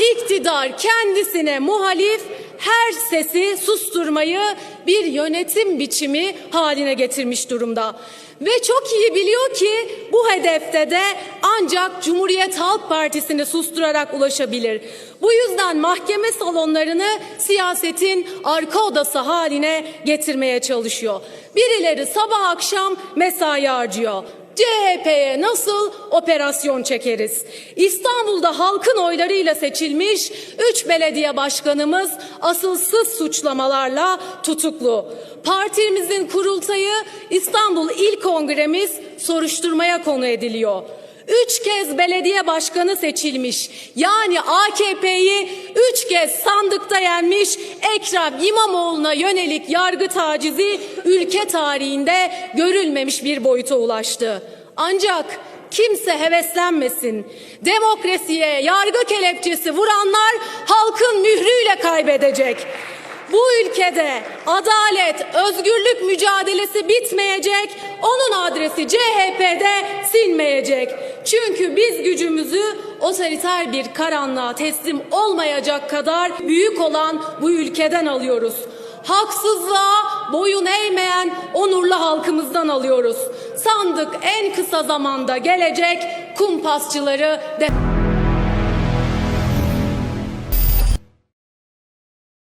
iktidar kendisine muhalif her sesi susturmayı bir yönetim biçimi haline getirmiş durumda. Ve çok iyi biliyor ki bu hedefte de ancak Cumhuriyet Halk Partisi'ni susturarak ulaşabilir. Bu yüzden mahkeme salonlarını siyasetin arka odası haline getirmeye çalışıyor. Birileri sabah akşam mesai harcıyor. CHP'ye nasıl operasyon çekeriz? İstanbul'da halkın oylarıyla seçilmiş 3 belediye başkanımız asılsız suçlamalarla tutuklu. Partimizin kurultayı İstanbul İl Kongremiz soruşturmaya konu ediliyor. Üç kez belediye başkanı seçilmiş. Yani AKP'yi üç kez sandıkta yenmiş Ekrem İmamoğlu'na yönelik yargı tacizi ülke tarihinde görülmemiş bir boyuta ulaştı. Ancak kimse heveslenmesin. Demokrasiye yargı kelepçesi vuranlar halkın mührüyle kaybedecek. Bu ülkede adalet, özgürlük mücadelesi bitmeyecek, onun adresi CHP'de sinmeyecek. Çünkü biz gücümüzü otoriter bir karanlığa teslim olmayacak kadar büyük olan bu ülkeden alıyoruz. Haksızlığa boyun eğmeyen onurlu halkımızdan alıyoruz. Sandık en kısa zamanda gelecek kumpasçıları de